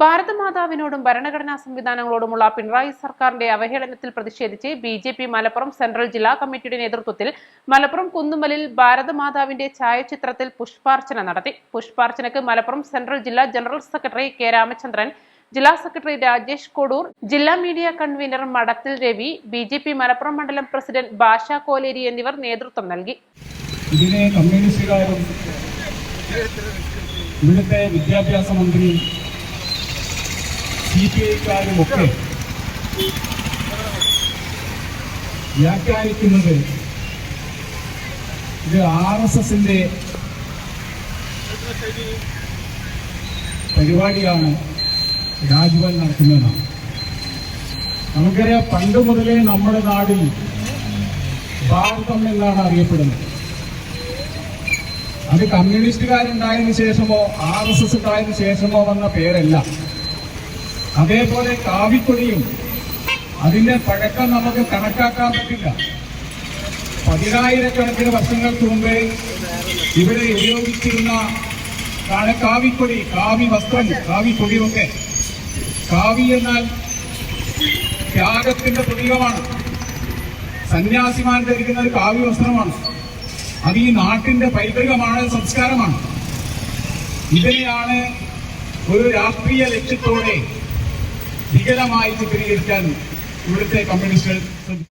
ഭാരതമാതാവിനോടും ഭരണഘടനാ സംവിധാനങ്ങളോടുമുള്ള പിണറായി സർക്കാരിന്റെ അവഹേളനത്തിൽ പ്രതിഷേധിച്ച് B J P Malappuram central ജില്ലാ കമ്മിറ്റിയുടെ നേതൃത്വത്തിൽ മലപ്പുറം കുന്നുമലിൽ ഭാരതമാതാവിന്റെ ഛായാചിത്രത്തിൽ പുഷ്പാർച്ചന നടത്തി. പുഷ്പാർച്ചനക്ക് മലപ്പുറം സെൻട്രൽ ജില്ലാ ജനറൽ സെക്രട്ടറി കെ രാമചന്ദ്രൻ ജില്ലാ സെക്രട്ടറി രാജേഷ് കൊടൂർ ജില്ലാ media convener Madathil Ravi B J P Malappuram മണ്ഡലം പ്രസിഡന്റ് ഭാഷ കോലേരി എന്നിവർ നേതൃത്വം നൽകി. ഇതിനെ കമ്മ്യൂണിസ്റ്റുകാരും ഇവിടുത്തെ വിദ്യാഭ്യാസ മന്ത്രി സി പി ഐക്കാരും ഒക്കെ വ്യാഖ്യാനിക്കുന്നത് ഇത് ആർ എസ് എസിന്റെ പരിപാടിയാണ് രാജ്ഭവൻ നടത്തുന്നതാണ് നമുക്കറിയാം പണ്ട് മുതലേ നമ്മുടെ നാടിൽ ഭാരതം എന്നാണ് അറിയപ്പെടുന്നത്. അത് കമ്മ്യൂണിസ്റ്റുകാരുണ്ടായതിനു ശേഷമോ ആർ എസ് എസ് ഉണ്ടായതിനു ശേഷമോ വന്ന പേരല്ല. അതേപോലെ കാവിക്കൊടിയും അതിന്റെ പഴക്കം നമുക്ക് കണക്കാക്കാൻ പറ്റില്ല. പതിനായിരക്കണക്കിന് വർഷങ്ങൾക്ക് മുമ്പേ ഇവിടെ ഉപയോഗിച്ചിരുന്ന കാവിക്കൊടി കാവി വസ്ത്രം കാവിപ്പൊടിയൊക്കെ കാവി എന്നാൽ ത്യാഗത്തിന്റെ പ്രതീകമാണ്. സന്യാസിമാർ ധരിക്കുന്ന ഒരു കാവി വസ്ത്രമാണ്. അത് ഈ നാട്ടിന്റെ പൈതൃകമാണ് സംസ്കാരമാണ്. ഇതിനെയാണ് ഒരു രാഷ്ട്രീയ ലക്ഷ്യത്തോടെ വികലമായി ചിത്രീകരിക്കാൻ ഇവിടുത്തെ കമ്മ്യൂണിസ്റ്റുകൾ